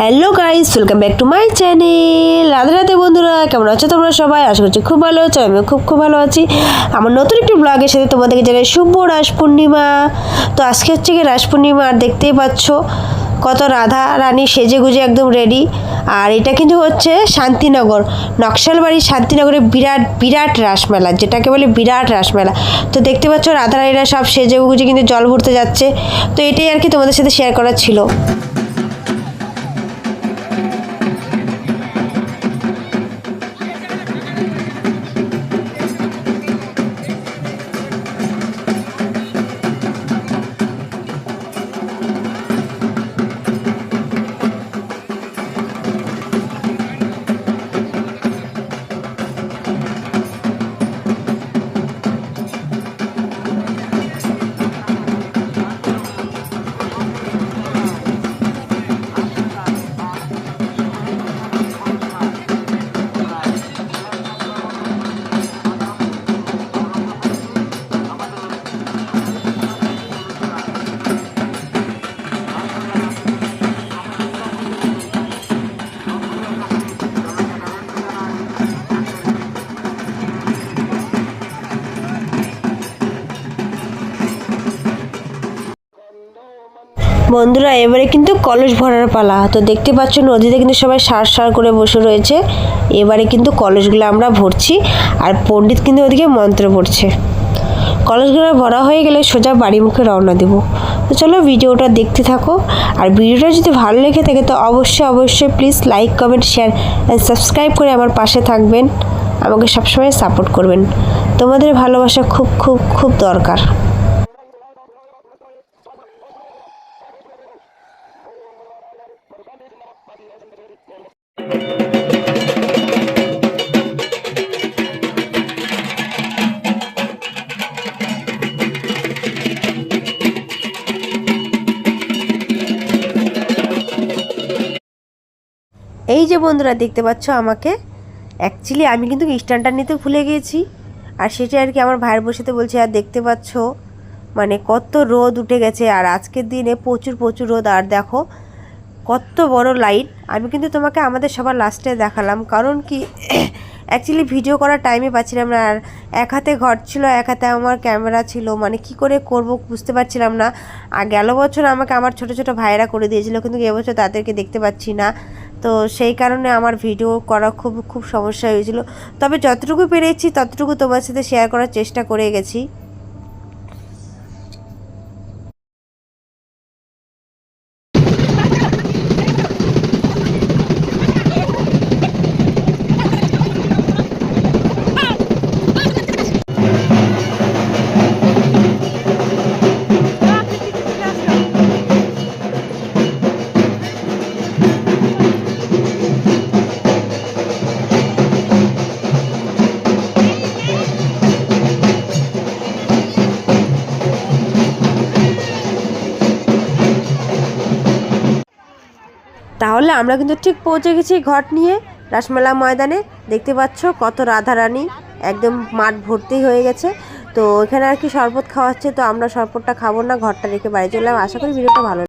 Hello guys, welcome back to my channel. Radhe Radhe বন্ধুরা, কেমন আছো তোমরা সবাই? আশা করছি খুব ভালো আছো, আমিও খুব খুব ভালো আছি। আমার নতুন একটি ব্লগের সাথে তোমাদেরকে জানাই শুভ রাস পূর্ণিমা তো আজকে হচ্ছে কি রাস পূর্ণিমা আর দেখতেই পাচ্ছ কত রাধা রানী সেজে গুজে একদম রেডি আর এটা কিন্তু হচ্ছে শান্তিনগর নকশালবাড়ি শান্তিনগরে বিরাট বিরাট রাসমেলা, যেটাকে বলে বিরাট রাসমেলা। তো দেখতে পাচ্ছ রাধা রানীরা সব সেজে গুজে কিন্তু জল ভরতে যাচ্ছে। তো এটাই আর কি তোমাদের সাথে শেয়ার করার ছিল। বন্ধুরা, এবারে কিন্তু কলস ভরার পালা। তো দেখতে পাচ্ছ নদীতে কিন্তু সবাই সার সার করে বসে রয়েছে। এবারে কিন্তু কলসগুলো আমরা ভরছি আর পণ্ডিত কিন্তু ওদিকে মন্ত্র পড়ছে। কলসগুলো ভরা হয়ে গেলে সোজা বাড়ি মুখে রওনা দেবো। তো চলো ভিডিওটা দেখতে থাকো। আর ভিডিওটা যদি ভালো লেগে থাকে তো অবশ্যই অবশ্যই please like comment share and subscribe করে আমার পাশে থাকবেন। আমাকে সবসময় সাপোর্ট করবেন। তোমাদের ভালোবাসা খুব খুব খুব দরকার। এই যে বন্ধুরা, দেখতে পাচ্ছ আমাকে? অ্যাকচুয়ালি আমি কিন্তু স্ট্যান্ডটা নিতে ভুলে গিয়েছি আর সেটা আর কি আমার ভাইয়ের বসেতে বলছে, আর দেখতে পাচ্ছ মানে কত রোদ উঠে গেছে, আর আজকের দিনে প্রচুর প্রচুর রোদ। আর দেখো কত বড় লাইট আমি কিন্তু তোমাকে আমাদের সবার লাস্টে দেখালাম। কারণ কি অ্যাকচুয়ালি ভিডিও করার টাইমে পাচ্ছিলাম না। আর এক হাতে ঘর ছিল, এক হাতে আমার ক্যামেরা ছিল। মানে কি করে করব বুঝতে পারছিলাম না। আর গেল বছর আমাকে আমার ছোট ছোট ভাইয়েরা করে দিয়েছিল। কিন্তু এবছর তাদেরকে দেখতে পাচ্ছি না। তো সেই কারণে আমার ভিডিও করা খুব খুব সমস্যা হয়েছিল। তবে যতটুকু পেরেছি, ততটুকু তোমার সাথে শেয়ার করার চেষ্টা করে গেছি। তাহলে আমরা কিন্তু ঠিক পৌঁছে গেছি ঘট নিয়ে, রাসমেলা ময়দানে। দেখতে পাচ্ছ কত রাধারানী, একদম মাঠ ভর্তি হয়ে গেছে। তো এখানে আর কি শরবত খাওয়াচ্ছে তো আমরা শরবতটা খাব না, ঘরটা রেখে বাড়ি চললাম আশা করি ভিডিওটা ভালো